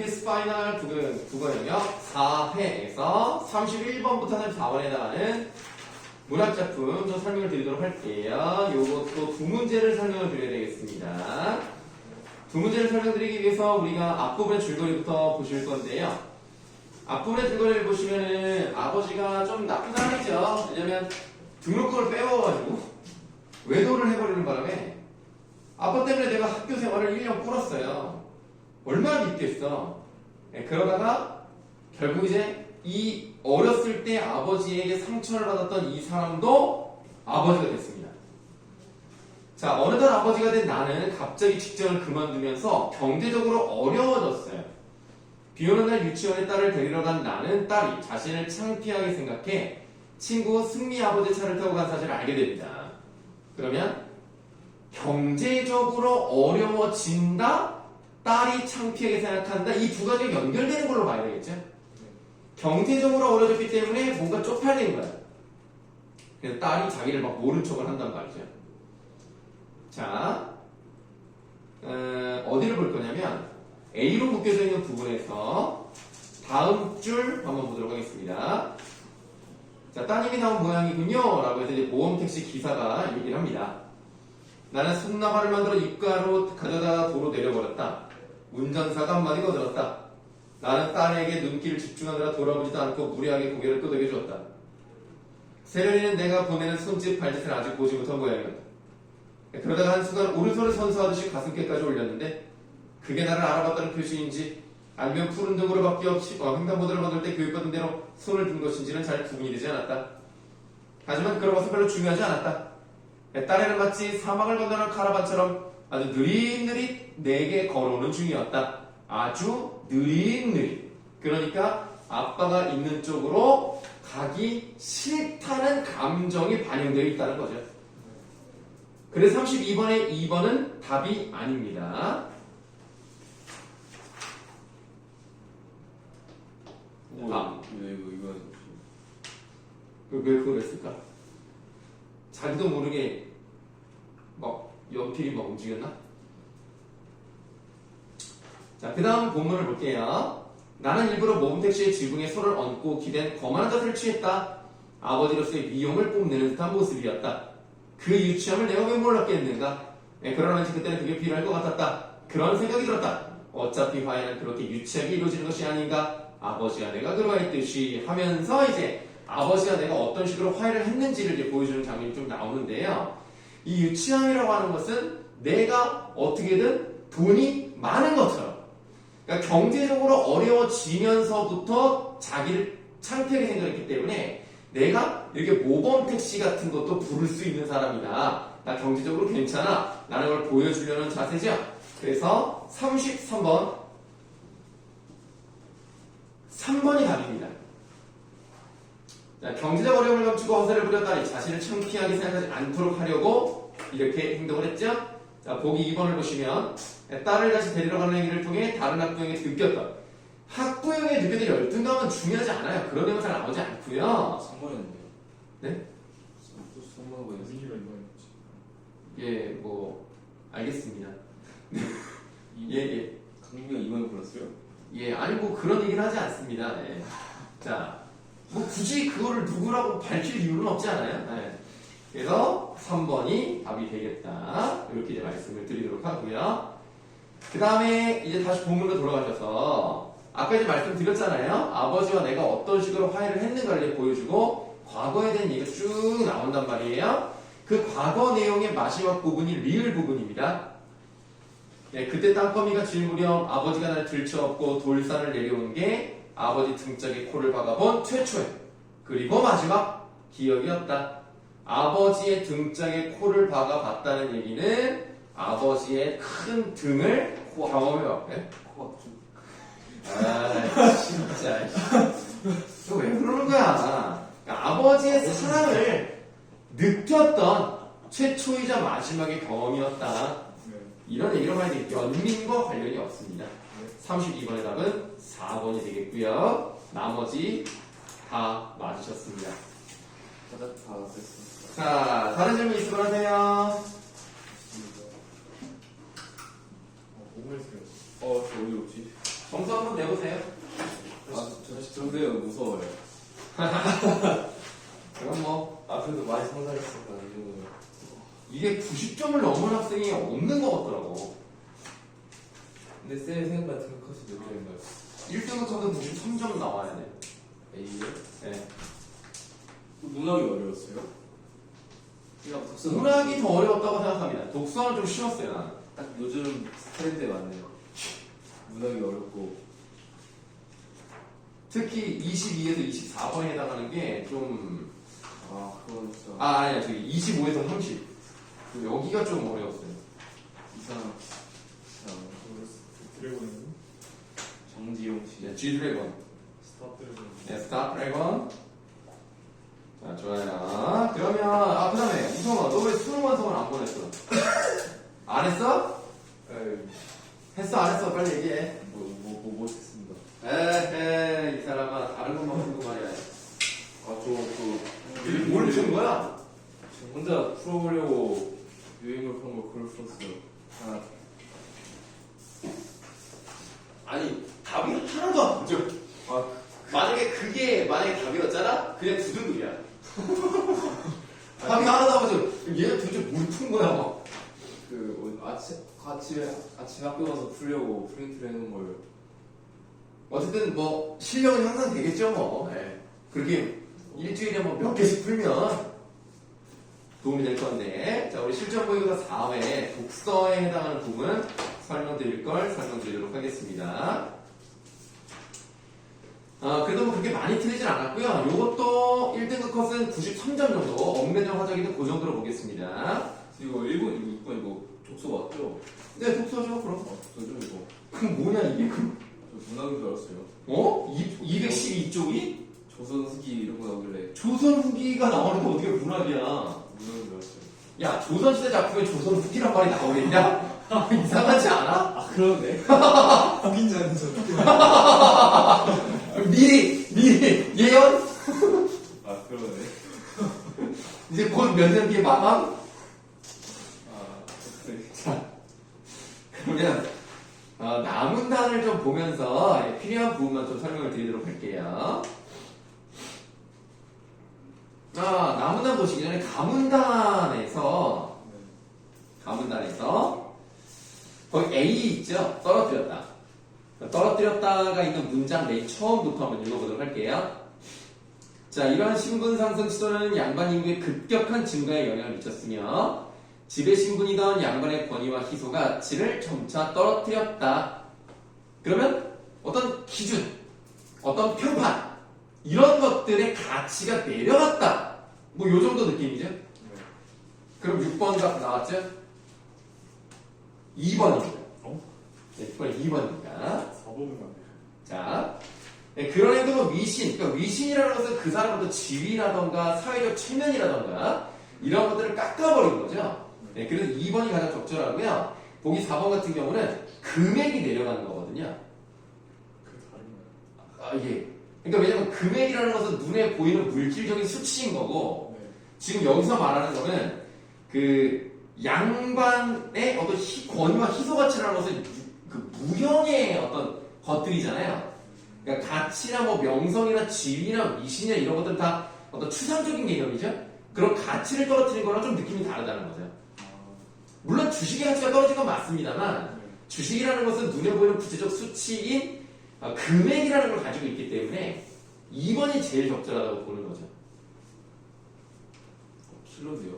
EBS 파이널 국어, 국어 영역 4회에서 31번부터 34번에 해당하는 문학 작품 좀 설명을 드리도록 할게요. 요것도 두 문제를 설명을 드려야 되겠습니다. 두 문제를 설명드리기 위해서 우리가 앞부분의 줄거리부터 보실 건데요. 앞부분의 줄거리를 보시면은 아버지가 좀 나쁜 사람이죠. 왜냐면 등록금을 빼먹어가지고 외도를 해버리는 바람에 아빠 때문에 내가 학교 생활을 1년 꾸렸어요. 얼마나 믿겠어. 네, 그러다가 결국 이제 이 어렸을 때 아버지에게 상처를 받았던 이 사람도 아버지가 됐습니다. 자, 어느덧 아버지가 된 나는 갑자기 직장을 그만두면서 경제적으로 어려워졌어요. 비 오는 날 유치원에 딸을 데리러 간 나는 딸이 자신을 창피하게 생각해 친구 승미 아버지 차를 타고 간 사실을 알게 됩니다. 그러면 경제적으로 어려워진다, 딸이 창피하게 생각한다, 이 두 가지가 연결되는 걸로 봐야 되겠죠? 경제적으로 어려졌기 때문에 뭔가 쪽팔리는 거야. 그래서 딸이 자기를 막 모른 척을 한단 말이죠. 자, 어, 어디를 볼 거냐면 A로 묶여져 있는 부분에서 다음 줄 한번 보도록 하겠습니다. 자, 따님이 나온 모양이군요. 라고 해서 이제 보험택시 기사가 얘기를 합니다. 나는 손나발을 만들어 입가로 가져다 도로 내려버렸다. 운전사가 한마디 거들었다. 나는 딸에게 눈길을 집중하느라 돌아보지도 않고 무례하게 고개를 끄덕여 주었다. 세련이는 내가 보내는 손짓 발짓을 아직 보지 못한 모양이었다. 그러다가 한순간 오른손을 선수하듯이 가슴께까지 올렸는데 그게 나를 알아봤다는 표시인지 아니면 푸른 등으로 밖에 없이 어, 횡단보도를 만들 때 교육받은 대로 손을 든 것인지는 잘 구분이 되지 않았다. 하지만 그런 것은 별로 중요하지 않았다. 딸에는 마치 사막을 건너는 카라반처럼 아주 느릿느릿 내게 걸어오는 중이었다. 아주 느릿느릿. 그러니까 아빠가 있는 쪽으로 가기 싫다는 감정이 반영되어 있다는 거죠. 그래서 32번의 2번은 답이 아닙니다. 오, 아. 왜 이거 이거 그- 왜 그걸 했을까? 자기도 모르게 막 연필이 막 움직였나? 자, 그 다음 본문을 볼게요. 나는 일부러 모범택시의 지붕에 손을 얹고 기댄 거만한 자세를 취했다. 아버지로서의 위용을 뽐내는 듯한 모습이었다. 그 유치함을 내가 왜 몰랐겠는가? 네, 그러나 왠지 그때는 그게 필요할 것 같았다. 그런 생각이 들었다. 어차피 화해는 그렇게 유치하게 이루어지는 것이 아닌가? 아버지가 내가 그러했듯이 하면서 이제 아버지가 내가 어떤 식으로 화해를 했는지를 이제 보여주는 장면이 좀 나오는데요. 이 유치함이라고 하는 것은 내가 어떻게든 돈이 많은 것처럼 그러니까 경제적으로 어려워지면서부터 자기를 창피하게 생각했기 때문에 내가 이렇게 모범 택시 같은 것도 부를 수 있는 사람이다. 나 경제적으로 괜찮아. 라는 걸 보여주려는 자세죠. 그래서 33번 3번이 답입니다. 자, 경제적 어려움을 감추고 허세를 부렸다니 자신을 창피하게 생각하지 않도록 하려고 이렇게 행동을 했죠. 자, 보기 2번을 보시면 딸을 다시 데리러 가는 행위를 통해 다른 학부형에 느꼈던 학부형에 느꼈던 열등감은 중요하지 않아요. 그런 내용은 잘 나오지 않고요. 3번이었는데요. 네? 또 3번하고 연습 민기가 이거였지. 예, 뭐 알겠습니다. 예, 예. 강민이가 2번을 골랐어요? 예, 아니 뭐 그런 얘기는 하지 않습니다. 예. 자, 뭐 굳이 그거를 누구라고 밝힐 이유는 없지 않아요. 예. 그래서 3번이 답이 되겠다. 이렇게 이제 말씀을 드리도록 하고요. 그 다음에 이제 다시 본문으로 돌아가셔서 아까 이제 말씀드렸잖아요. 아버지와 내가 어떤 식으로 화해를 했는가를 보여주고 과거에 대한 얘기가 쭉 나온단 말이에요. 그 과거 내용의 마지막 부분이 리을 부분입니다. 네, 그때 땅거미가 질 무렵 아버지가 날 들쳐업고 돌산을 내려온 게 아버지 등짝에 코를 박아본 최초의 그리고 마지막 기억이었다. 아버지의 등짝에 코를 박아봤다는 얘기는 아버지의 큰 등을 경험해봤고요. 코가 좀아 진짜. 너왜 그러는 거야? 그러니까 아버지의 사랑을 느꼈던 최초이자 마지막의 경험이었다. 네. 이런 봐야 돼. 연민과 관련이 없습니다 32번의 답은 4번이 되겠고요 나머지 다 맞으셨습니다 다, 다 됐습니다. 자 다른 질문 있으면 하세요 어, 오므라이스요. 어, 저 어디 없지? 점수 한번 내보세요. 아, 저, 저, 근데요, 무서워요. 그럼 뭐 아, 그래도 많이 성장했으니까, 이 정도면. 이게 90점을 넘은 학생이 없는 것 같더라고. 근데 쌤 생각보다 등급컷이 몇 점인가요? 1등급 커서 93점 나와야 돼. A요? 네. 문학이 어려웠어요? 그냥 독서 문학이 더 어려웠다고 생각합니다. 독서는 좀 쉬웠어요, 나는. 딱 요즘 트렌드에 맞네요. 문학이 어렵고 특히 22에서 24번에 해당하는 게 좀, 아 그건 진짜 아, 아니야, 저기 25에서 30. 그 여기가 좀 어려웠어요. 이상 이상 드래곤은 정지용 씨 네, G 드래곤. 스타 드래곤 네, 스타 드래곤. 자, 좋아요. 그러면, 아, 그 다음에, 우성아, 너 왜 수능 완성을 안 보냈어? 안 했어? 에이 했어, 안 했어? 빨리 얘기해. 뭐뭐 뭐 못했습니다. 에헤, 이 사람아, 다른 것만 풀고 말이야. 아저그 뭘 푸는 거야? 저 혼자 풀어보려고 유행어 그런 거 글을 풀었어요. 하나 아니, 답이 하나도 안 보죠. 아 만약에 그게, 만약에 답이었잖아? 그냥 두 등급이야. 답이 하나도 안 보죠. 얘가 도대체 뭘 푼 거야, 막. 그 어, 아침 같이 아침 학교 가서 풀려고 프린트를 해놓은 걸 어쨌든 뭐, 실력은 항상 되겠죠, 뭐. 예. 그렇게 일주일에 뭐 몇 개씩 풀면 도움이 될 건데. 자, 우리 실전 보기가 4회 독서에 해당하는 부분 설명드릴 걸 설명드리도록 하겠습니다. 아, 그래도 뭐 그렇게 많이 틀리진 않았고요. 요것도 1등급 컷은 93점 정도, 엉매정 화작이도 그 정도로 보겠습니다. 이거 1번 이거 6번 이거 족소 맞죠? 네, 독서죠, 그럼. 아 족소죠 이거 그럼 뭐냐, 이게? 그럼, 저 문학인 줄 알았어요. 어? 212쪽이? 조선 후기 이런 거 나오길래 조선 후기가 나오는데 어떻게 문학이야? 문학인 줄 알았어요. 야, 조선시대 작품에 조선 후기란 말이 나오겠냐? 이상하지 않아? 아 그러네. 후긴자는 저 미리, 미리, 예언? 아 그러네. 이제 곧 몇 년 뒤에 망함? 아 그래. 그러면, 어, 남은 단을 좀 보면서 예, 필요한 부분만 좀 설명을 드리도록 할게요. 아, 남은 단 보시기 전에 가문단에서, 가문단에서, 거기 A 있죠? 떨어뜨렸다. 떨어뜨렸다가 있는 문장 맨 처음부터 한번 읽어보도록 할게요. 자, 이러한 신분 상승 시도는 양반 인구의 급격한 증가에 영향을 미쳤으며, 지배 신분이던 양반의 권위와 희소가 질을 점차 떨어뜨렸다. 그러면 어떤 기준, 어떤 평판, 이런 것들의 가치가 내려갔다. 뭐, 요 정도 느낌이죠? 그럼 6번 답 나왔죠? 2번입니다. 어? 네, 6번 2번입니다. 4번은 안 돼. 자, 네, 그런 행동은 위신, 그러니까 위신이라는 것은 그 사람으로부터 지위라던가 사회적 체면이라던가 이런 것들을 깎아버린 거죠. 네, 그래서 2번이 가장 적절하고요. 보기 4번 같은 경우는 금액이 내려가는 거거든요. 그게 다른 거야. 아, 예. 그러니까 왜냐면 금액이라는 것은 눈에 보이는 물질적인 수치인 거고, 네. 지금 여기서 말하는 거는 그 양반의 어떤 희- 권위와 희소 가치라는 것은 유- 그 무형의 어떤 것들이잖아요. 그러니까 가치나 뭐 명성이나 지위나 위신이나 이런 것들은 다 어떤 추상적인 개념이죠. 그런 가치를 떨어뜨린 거랑 좀 느낌이 다르다는 거죠. 아, 물론 주식의 가치가 떨어진 건 맞습니다만 네. 주식이라는 것은 눈에 보이는 구체적 수치인 어, 금액이라는 걸 가지고 있기 때문에 2번이 제일 적절하다고 보는 거죠. 어, 킬로디요.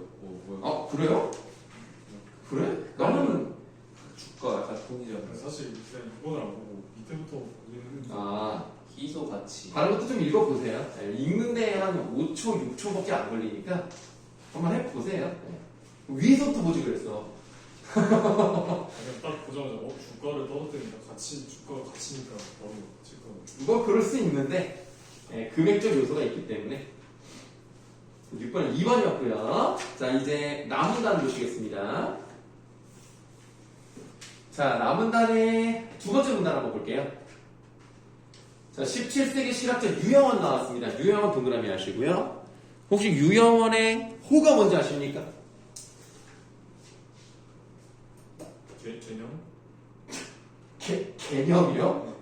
어? 아 그래요? 그래? 나는 주가 약간 돈이잖아요. 근데 사실 그냥 6번을 안 보고 밑에부터 보기는 아 희소 가치. 다른 것도 좀 읽어보세요. 네, 읽는데 한 5초, 6초밖에 안 걸리니까 한번 해보세요. 네. 위에서부터 보지 그랬어. 그냥 딱 보자마자 어 주가를 떨어뜨린다. 같이 주가가 같이니까 바로 칠 거. 뭐 그럴 수 있는데 네, 금액적 요소가 있기 때문에 6번은 2번이었고요. 자 이제 남은 단 보시겠습니다. 자 남은 단의 두 번째 문단 한번 볼게요. 자 17세기 실학자 유영원 나왔습니다. 유영원 동그라미 하시고요. 혹시 유영원의 호가 뭔지 아십니까? 개, 개념? 개, 개념이요?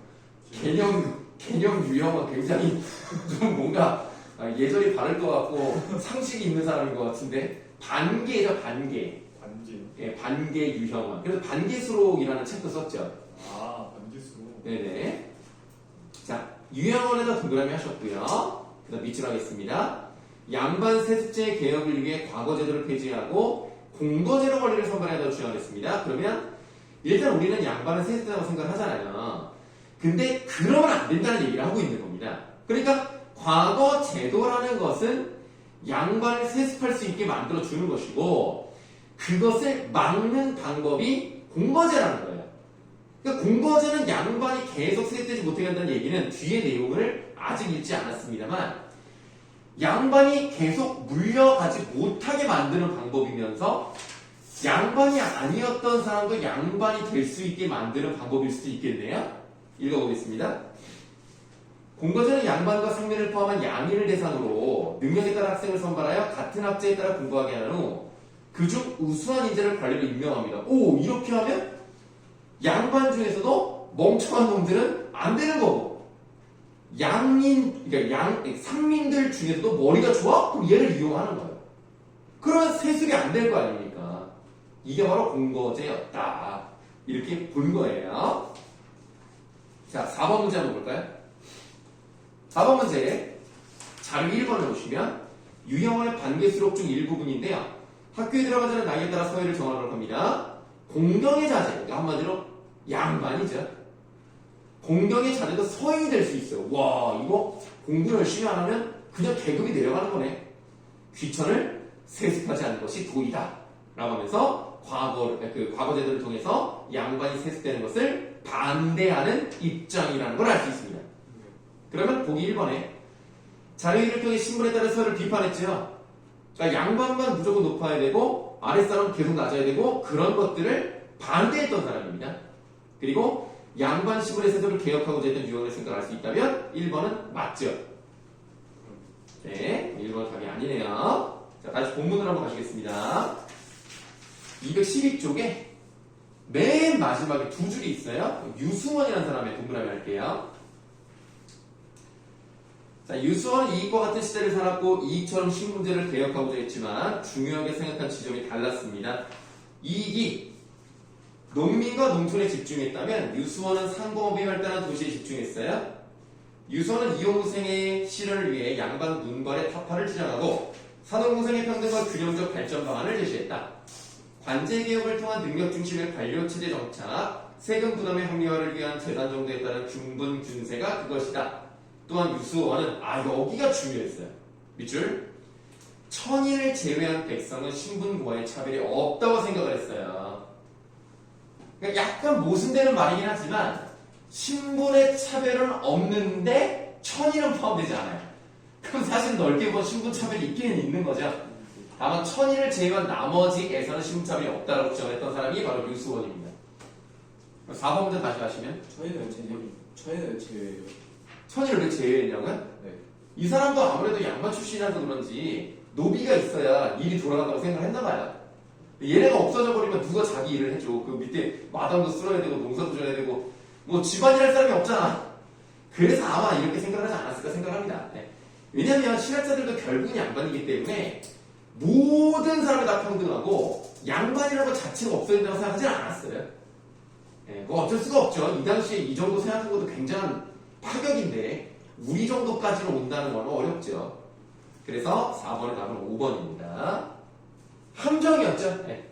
개념 개념 유형은 굉장히 좀 뭔가 아, 예절이 바를 것 같고 상식이 있는 사람인 것 같은데 반개죠 반개 반개. 예, 반개 유형은 그래서 반개수록이라는 책도 썼죠. 아 반개수. 네네. 자 유형원에다 동그라미 하셨고요. 그 다음 밑줄 하겠습니다. 양반 세습제 개혁을 위해 과거제도를 폐지하고 공거제로 권리를 선발해야 주장하겠습니다. 그러면 일단 우리는 양반은 세습자라고 생각을 하잖아요. 근데 그러면 안 된다는 얘기를 하고 있는 겁니다. 그러니까 과거 제도라는 것은 양반을 세습할 수 있게 만들어 주는 것이고 그것을 막는 방법이 공거제라는 거예요. 그러니까 공거제는 양반이 계속 세습되지 못하게 한다는 얘기는 뒤에 내용을 아직 읽지 않았습니다만 양반이 계속 물려가지 못하게 만드는 방법이면서 양반이 아니었던 사람도 양반이 될 수 있게 만드는 방법일 수도 있겠네요. 읽어보겠습니다. 공거제는 양반과 상민을 포함한 양인을 대상으로 능력에 따라 학생을 선발하여 같은 학제에 따라 공부하게 한후 그중 우수한 인재를 관리로 임명합니다. 오 이렇게 하면 양반 중에서도 멍청한 놈들은 안 되는 거고 양인 그러니까 양 상민들 중에서도 머리가 좋아? 그럼 얘를 이용하는 거예요. 그러면 세습이 안 될 거 아닙니까? 이게 바로 공거제였다. 이렇게 본 거예요. 자, 4번 문제 한번 볼까요? 4번 문제 자료 1번을 보시면 유형원의 반개수록 중 일부분인데요. 학교에 들어가기 전에 나이에 따라 서열을 정하도록 합니다. 공경의 자제, 그러니까 한마디로 양반이죠. 공경의 자제도 서인이 될 수 있어요. 와, 이거 공부 열심히 안 하면 그냥 계급이 내려가는 거네. 귀천을 세습하지 않는 것이 도이다. 라고 하면서 과거, 그 과거 제도를 통해서 양반이 세습되는 것을 반대하는 입장이라는 걸 알 수 있습니다. 그러면 보기 1번에 자료일을 통해 신분에 따라 서를 비판했죠. 그러니까 양반만 무조건 높아야 되고 아랫사람은 계속 낮아야 되고 그런 것들을 반대했던 사람입니다. 그리고 양반 신분의 세도를 개혁하고자 했던 유형을 생각할 수 있다면 1번은 맞죠. 네, 1번 답이 아니네요. 자, 다시 본문으로 한번 가시겠습니다. 212쪽에 맨 마지막에 두 줄이 있어요. 유승원이라는 사람의 동그라미 할게요. 자, 유수원은 이익과 같은 시대를 살았고 이익처럼 신문제를 개혁하고자 했지만 중요하게 생각한 지점이 달랐습니다. 이익이 농민과 농촌에 집중했다면 유수원은 상공업이 발달한 도시에 집중했어요. 유수원은 이용우생의 실현을 위해 양반 문발의 타파를 주장하고 산업공생의 평등과 균형적 발전 방안을 제시했다. 관제 개혁을 통한 능력 중심의 관료 체제 정착, 세금 부담의 합리화를 위한 재단 정도에 따른 중분 균세가 그것이다. 또한 유수원은 아 여기가 중요했어요. 밑줄 천인을 제외한 백성은 신분과의 차별이 없다고 생각을 했어요. 그러니까 약간 모순되는 말이긴 하지만 신분의 차별은 없는데 천인은 포함되지 않아요. 그럼 사실 넓게 보면 신분 차별이 있기는 있는 거죠. 다만 천인을 제외한 나머지에서는 신분 차별이 없다고 주장했던 사람이 바로 유수원입니다. 4번 문제 다시 하시면 저희는 제외 저희는 제외예요. 천인을 왜 제외했냐고요? 네. 이 사람도 아무래도 양반 출신이라서 그런지 노비가 있어야 일이 돌아간다고 생각을 했나 봐요. 얘네가 없어져 버리면 누가 자기 일을 해줘. 그 밑에 마당도 쓸어야 되고 농사도 져야 되고 뭐 집안일 할 사람이 없잖아. 그래서 아마 이렇게 생각을 하지 않았을까 생각합니다. 네. 왜냐하면 신학자들도 결국은 양반이기 때문에 모든 사람이 다 평등하고 양반이라는 것 자체가 없어야 된다고 생각하지 않았어요. 네, 뭐 어쩔 수가 없죠. 이 당시에 이 정도 생각한 것도 굉장한 파격인데 우리 정도까지는 온다는 건 어렵죠. 그래서 4번의 답은 5번입니다. 함정이었죠. 네.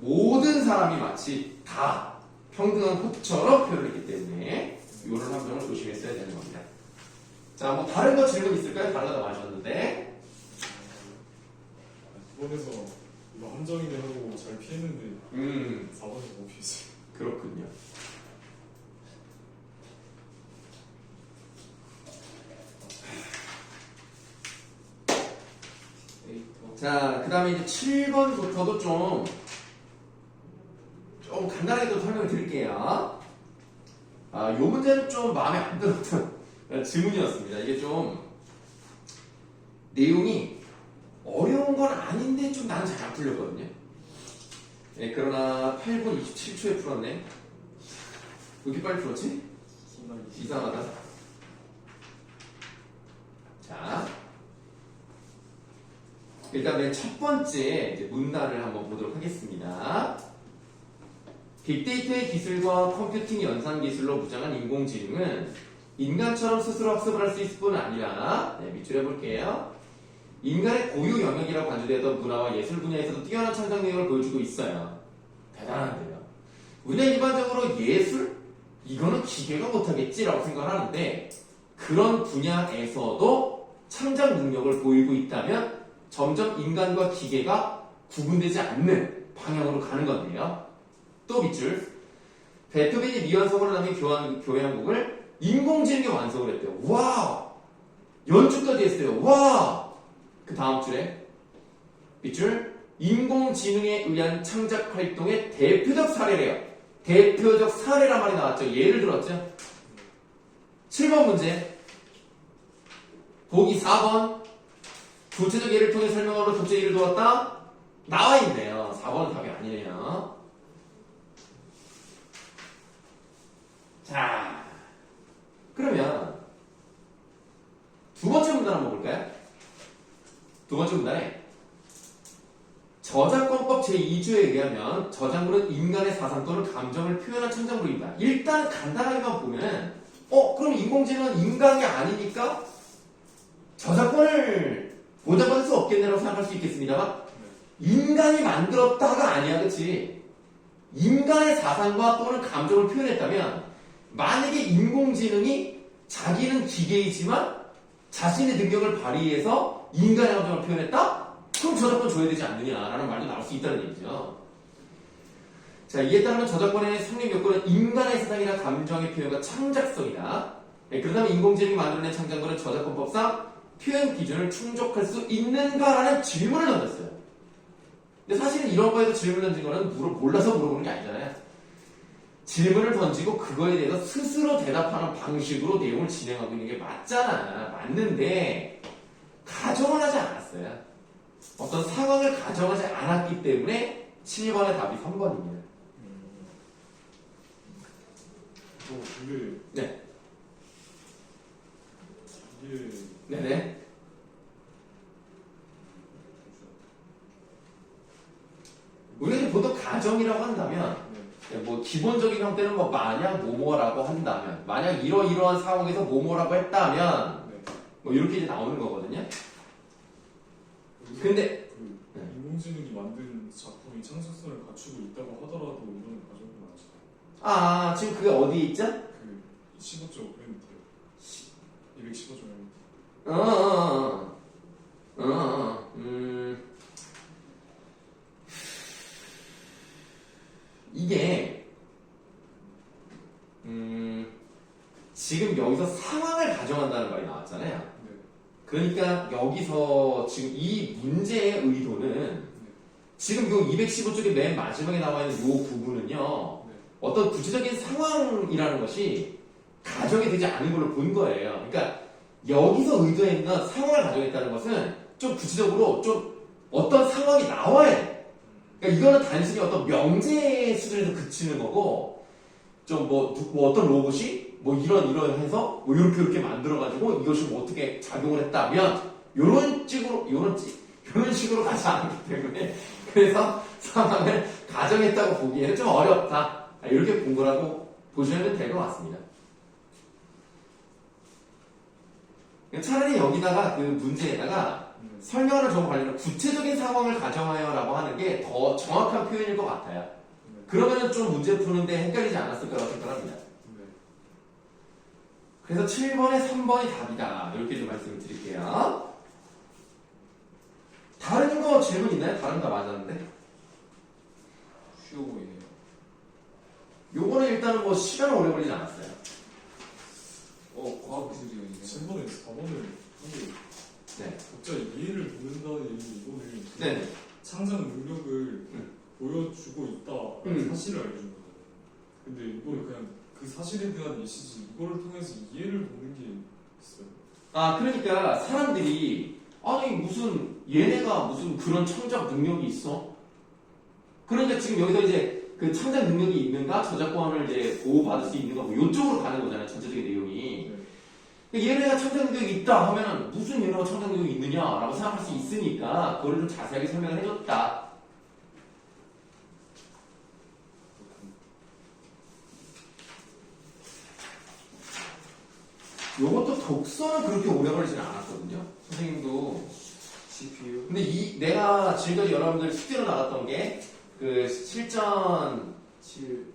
모든 사람이 마치 다 평등한 꽃처럼 표현을 했기 때문에 이런 함정을 조심했어야 되는 겁니다. 자, 뭐 다른 거 질문 있을까요? 거다 마셨는데. 이번에서 이거 함정이네 하고 잘 피했는데 음, 4번에서 못 피했어요. 그렇군요. 데이터. 자, 그 다음에 이제 7번부터도 좀, 좀 간단하게 또 설명을 드릴게요. 아, 요 문제는 좀 마음에 안 들었던 질문이었습니다. 이게 좀, 내용이 어려운 건 아닌데 좀 나는 잘 안 풀렸거든요. 예, 그러나 8분 27초에 풀었네. 왜 이렇게 빨리 풀었지? 이상하다. 자, 일단 맨 첫 번째 문단을 한번 보도록 하겠습니다. 빅데이터의 기술과 컴퓨팅 연산 기술로 무장한 인공지능은 인간처럼 스스로 학습을 할 수 있을 뿐 아니라 네, 밑줄 해볼게요. 인간의 고유 영역이라고 간주되었던 문화와 예술 분야에서도 뛰어난 창작 능력을 보여주고 있어요. 대단한데요. 우리가 일반적으로 예술? 이거는 기계가 못하겠지라고 생각하는데 그런 분야에서도 창작 능력을 보이고 있다면 점점 인간과 기계가 구분되지 않는 방향으로 가는 건데요. 또 밑줄. 베토벤이 미완성으로 남긴 교향, 교향곡을 인공지능이 완성을 했대요. 와! 연주까지 했어요. 와! 그 다음 줄에 밑줄. 인공지능에 의한 창작 활동의 대표적 사례래요. 대표적 사례란 말이 나왔죠. 예를 들었죠. 7번 문제. 보기 4번. 구체적 예를 통해 설명으로 도체 예를 두었다. 나와 있네요. 4번은 답이 아니네요. 자, 그러면 두 번째 문단 한번 볼까요? 두 번째 문단에 저작권법 제2조에 의하면 저작물은 인간의 사상 또는 감정을 표현한 창작물입니다. 일단 간단하게만 보면 어 그럼 인공지능은 인간이 아니니까 저작권을 보장받을 수 없겠네라고 생각할 수 있겠습니다만 인간이 만들었다가 아니야 그치 인간의 사상과 또는 감정을 표현했다면 만약에 인공지능이 자기는 기계이지만 자신의 능력을 발휘해서 인간의 감정을 표현했다? 그럼 저작권 줘야 되지 않느냐라는 말도 나올 수 있다는 얘기죠. 자, 이에 따르면 저작권의 성립 요건은 인간의 사상이나 감정의 표현과 창작성이다. 네, 그렇다면 인공지능이 만들어낸 창작물은 저작권법상 표현 기준을 충족할 수 있는가라는 질문을 던졌어요. 근데 사실은 이런 거에서 질문을 던진 거는 물어, 몰라서 물어보는 게 아니잖아요. 질문을 던지고 그거에 대해서 스스로 대답하는 방식으로 내용을 진행하고 있는 게 맞잖아. 맞는데, 가정을 하지 않았어요. 어떤 상황을 가정하지 않았기 때문에 7번의 답이 3번입니다. 어 근데 네. 이게 네네. 우리가 보통 가정이라고 한다면, 네. 뭐 기본적인 형태는 뭐 만약 뭐뭐라고 한다면, 만약 이러이러한 상황에서 뭐뭐라고 했다면, 네. 뭐 이렇게 이제 나오는 거거든요. 근데, 그 네. 인공지능이 만든 작품이 창작성을 갖추고 있다고 하더라도 가져온 건 아니죠. 아, 지금 그게 어디에 있죠? 그 15조 맨 밑에 215조 맨 밑에 어, 어, 어, 음. 이게, 음, 지금 여기서 상황을 가정한다는 말이 나왔잖아요. 네. 그러니까 여기서 지금 이 문제의 의도는 지금 요 215쪽의 맨 마지막에 나와 있는 요 부분은요, 네. 어떤 구체적인 상황이라는 것이 가정이 되지 않은 걸로 본 거예요. 그러니까 여기서 의도했는 상황을 가정했다는 것은 좀 구체적으로 좀 어떤 상황이 나와야 돼. 그러니까 이거는 단순히 어떤 명제 수준에서 그치는 거고, 좀 뭐, 뭐 어떤 로봇이 뭐 이런 이런 해서 뭐 이렇게 이렇게 만들어가지고 이것이 뭐 어떻게 작용을 했다면 요런 식으로 찌- 요런 식으로 가지 않기 때문에 그래서 상황을 가정했다고 보기에는 좀 어렵다. 아, 이렇게 본 거라고 보시면 될 것 같습니다. 차라리 여기다가 그 문제에다가 네. 설명하는 정보 관련한 구체적인 상황을 가정하여라고 하는 게 더 정확한 표현일 것 같아요. 네. 그러면은 좀 문제 푸는데 헷갈리지 않았을 거라고 생각합니다. 네. 그래서 7번에 3번이 답이다. 이렇게 좀 말씀을 드릴게요. 다른 거 질문 있나요? 다른 거 맞았는데? 쉬워 보이네요. 요거는 일단은 뭐 시간 오래 걸리지 않았어요. 어, 과학 기술 7번에 4번을 하고 네. 각자 이해를 돕는다는 얘기 이거는 네. 창작 능력을 음. 보여주고 있다라는 음. 사실을 알려준 거잖아요. 근데 이거는 그냥 그 사실에 대한 예시지 이거를 통해서 이해를 돕는 게 있어요. 아, 그러니까 사람들이 아니 무슨 얘네가 무슨 그런 창작 능력이 있어? 그러니까 지금 여기서 이제 그 창작 능력이 있는가 저작권을 이제 보호받을 수 있는가 뭐 이쪽으로 가는 거잖아요 전체적인 내용이 얘네가 창작 능력이 있다 하면은 무슨 얘네가 능력이 있느냐라고 생각할 수 있으니까 그걸 좀 자세하게 설명을 해줬다. 요것도 독서는 그렇게 오래 걸리진 않았거든요. 선생님도. CPU 근데 이 내가 지금까지 여러분들 숙제로 나갔던 게 그 실전 7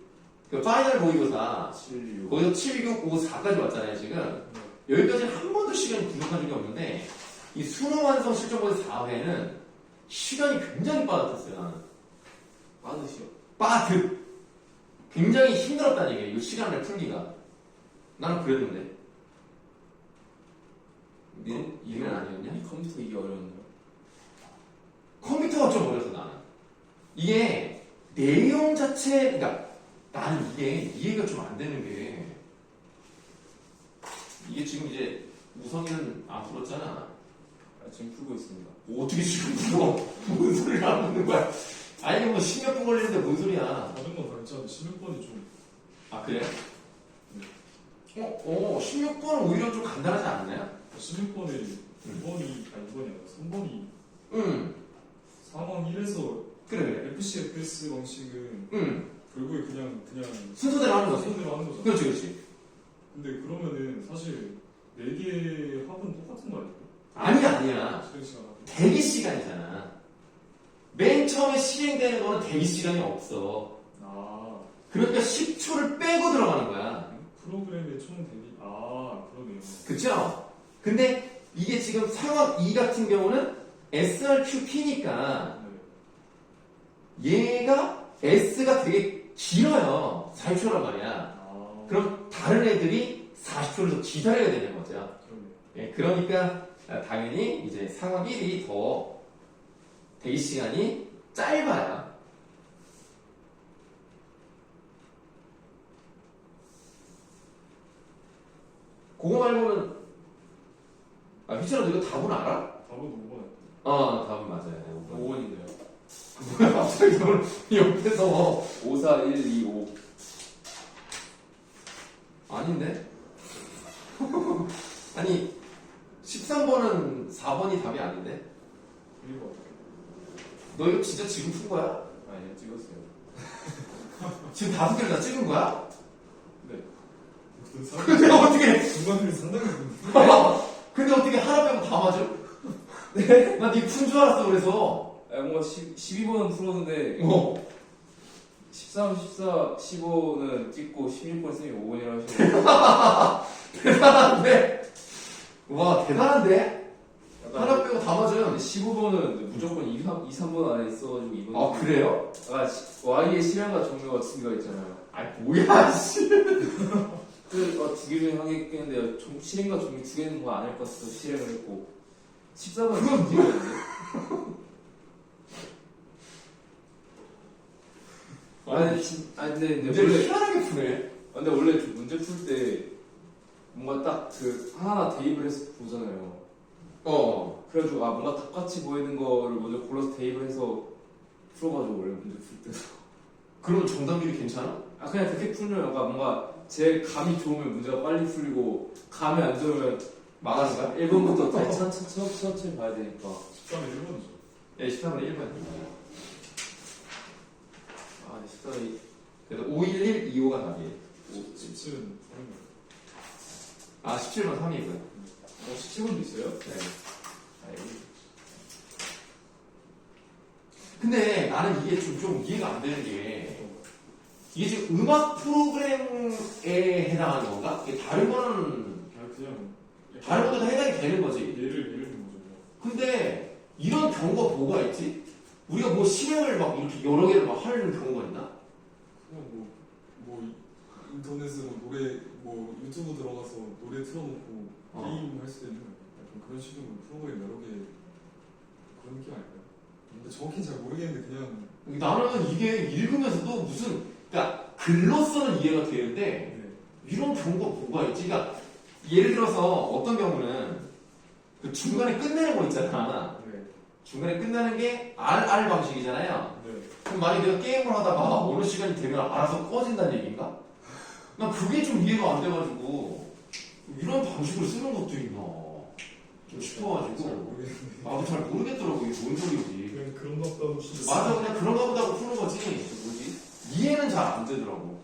그 파이널 모의고사. 76 거기서 7, 6, 5, 4까지 왔잖아요 지금 여기까지는 한 번도 시간이 부족한 적이 없는데 이 수능 완성 실전 모의 4회는 시간이 굉장히 빠듯했어요 나는. 빠르시오 빠듯. 굉장히 힘들었다는 얘기예요 이 시간을 풀기가. 나는 그랬는데. 니, 니는 아니었냐? 이 컴퓨터 이게 어려웠나요? 컴퓨터가 좀 어려서 나는. 이게 내용 자체 그러니까 나는 이게 이해가 좀 안 되는 게 이게 지금 이제 우성이는 안 풀었잖아. 아, 지금 풀고 있습니다. 뭐 어떻게 지금 풀어? 뭔 소리를 안 듣는 거야? 아니 뭐 10몇 분 걸리는데 뭔 소리야? 다른 건다 했잖아 16번이 좀. 아 그래? 어, 어 16번은 오히려 좀 간단하지 않나요? 16번에 음. 2번이 아니 2번이 아니라 3번이. 응 상황 1에서 그래 그래. FCFS 방식은 응 결국에 그냥 그냥 순서대로 하는 거지. 순서대로 하는 거잖아. 그렇지 그렇지 근데 그러면은 사실 4개의 합은 똑같은 거 아닐까? 아니야 아니야 시간 합이 대기 시간이잖아. 맨 처음에 시행되는 거는 대기 시간이 없어. 아 그러니까 10초를 빼고 들어가는 거야. 프로그램의 총 대비 아 그러네요 그쵸? 근데 이게 지금 상황 2 같은 경우는 SRQP니까 네. 얘가 S가 되게 길어요. 4초란 말이야. 아 그럼 다른 애들이 40초를 더 기다려야 되는 거죠. 예, 그러니까 아, 당연히 이제 상황 1이 더 대기 시간이 짧아요. 그거 말고는 아 휘철아 너 이거 답은 알아? 답은 5번 어 답은 맞아요. 5원인데요 뭐야 갑자기 널 옆에서 5 4 1 2 5 아닌데? 아니 13번은 4번이 답이 아닌데? 그리고 너 이거 진짜 지금 푼 거야? 아니 찍었어요 지금 다섯 개를 다 찍은 거야? 그 사- 근데 어떻게 중간들이 상당히 큰 근데 어떻게 하나 빼고 다 맞아? 네? 나니푼 줄 알았어 그래서 아, 뭔가 10, 12번은 풀었는데 어 13, 14, 15는 찍고 16번 쌤이 5원이라고 하시고. 대단한데? 와 대단한데? 하나 빼고 다 맞아요. 15번은 무조건 2, 3, 2 3번 안에 있어가지고 2번 아 그래요? 아, 시- Y의 실현과 종료가 두 개가 있잖아요. 아 뭐야 씨. 그, 어, 두개 중에 하겠는데 종, 실행과 종료 두 개는 뭐 안 할 것 같아서 실행을 했고. 14번은 그건 아니, 진, 아니 근데, 근데 문제를 원래 희한하게 푸네 근데 원래 그 문제 풀 때 뭔가 딱 그 하나하나 대입을 해서 보잖아요. 어 그래가지고 아 뭔가 똑같이 보이는 거를 먼저 골라서 대입을 해서 풀어가지고 원래 문제 풀 때. 그러면 정답률이 괜찮아? 아 그냥 그렇게 풀면 약간 뭔가 제 감이 좋으면 문제가 빨리 풀리고 감이 안 좋으면 망하는 거야? 1번부터 다시 천천히 천천히, 봐야 되니까. 13에 1번이죠 예 13분의 1번 아 식사이 그래서 511, 25가 답이에요 17은 3이요 아 17번 3이고요 어 17번도 있어요? 네. 아 여기 근데 나는 이게 좀, 좀 이해가 안 되는 게 이게 지금 음악 프로그램에 해당하는 건가? 이게 다른 거는 아 그냥 다른 것도 다 해당이 되는 거지. 예를 예를 든 거죠 근데 이런 경우가 뭐가 있지? 우리가 뭐 실행을 막 이렇게 여러 개를 막 하는 경우가 있나? 그냥 뭐, 뭐 인터넷으로 노래 뭐 유튜브 들어가서 노래 틀어놓고 어. 게임 할 수도 있는 약간 그런 식으로 프로그램 여러 개 그런 느낌 아닐까요? 근데 정확히 잘 모르겠는데 그냥 나는 이게 읽으면서도 무슨 그러니까 글로서는 이해가 되는데 네. 이런 경우가 뭐가 있지? 그러니까 예를 들어서 어떤 경우는 그 중간에 끝내는 거 있잖아. 네. 중간에 끝나는 게 RR 방식이잖아요. 네. 그럼 만약에 내가 게임을 하다가 어느 시간이 되면 알아서 꺼진다는 얘기인가? 난 그게 좀 이해가 안 돼가지고 이런 방식으로 쓰는 것도 있나 좀잘 싶어가지고. 나도 잘 모르겠더라고 이게 뭔 소리인지 그냥 그런 것 같다고 싶 맞아 그냥 그런가 보다 고 푸는 거지 뭐지 이해는 잘 안 되더라고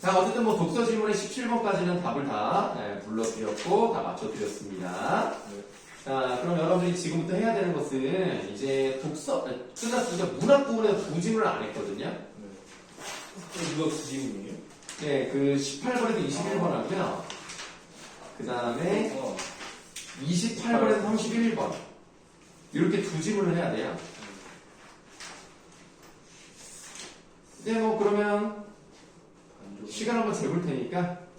자 어쨌든 뭐 독서 질문의 17번까지는 답을 다 네, 불러드렸고 다 맞춰드렸습니다 네. 자 그럼 여러분들이 지금부터 해야 되는 것은 이제 독서 아니, 끝났으니까 문학 부분에서 두 질문을 안 했거든요 어, 이거 지금이에요? 네, 그 18번에서 21번 하고요. 그 다음에 어. 28번에서 31번. 이렇게 두 질문을 해야 돼요. 네, 뭐, 그러면 시간 한번 재볼 테니까